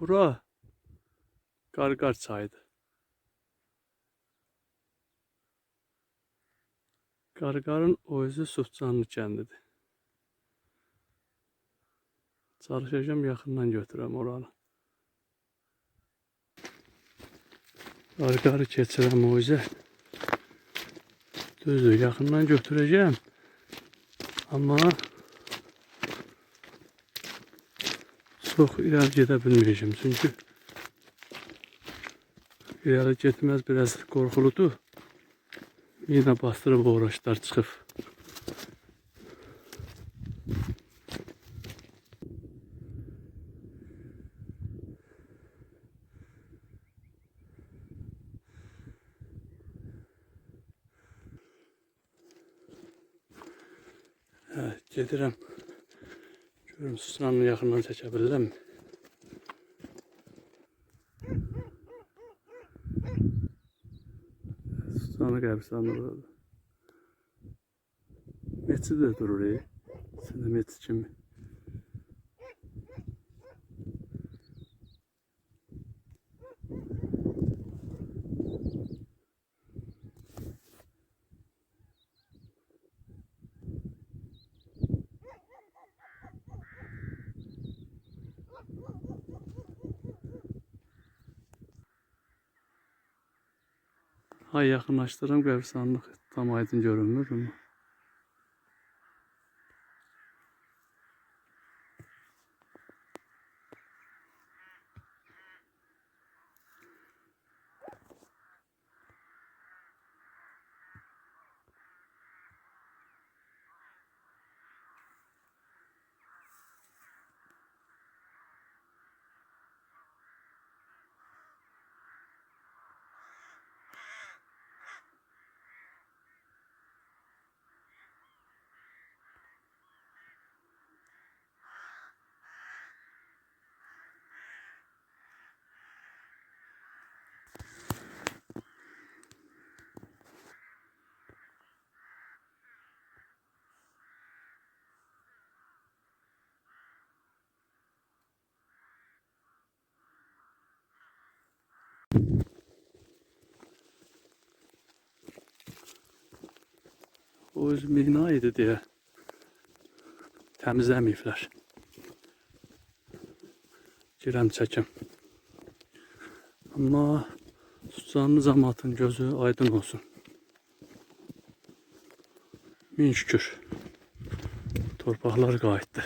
Bura Qarqar çayıdır. Qarqarın o özü Sufcanlı kəndidir. Çalışacağım yaxından götürəm oranı. Qarqarı keçirəm o üzə. Düzdür, yaxından götürəcəm. Amma çox irəli gedə bilməyəcəm. Çünki irəli getməz biraz qorxuludur. Yine bastırıb uğraşlar çıxıb. Evet, gedirəm. Susranı yaxından çəkə bilirəm. Susranı qəbristanı burada. Metsi de durur e. Sen de metsi kimi. Hay yaxınlaşdırım qəbristanlıq tam aydın görünmür amma. O öz bina idi deyə təmizləməyiblər. Girəm çəkim. Amma Sucanlı cəmaatın gözü aydın olsun. Min şükür. Torpaqlar qayıtdı.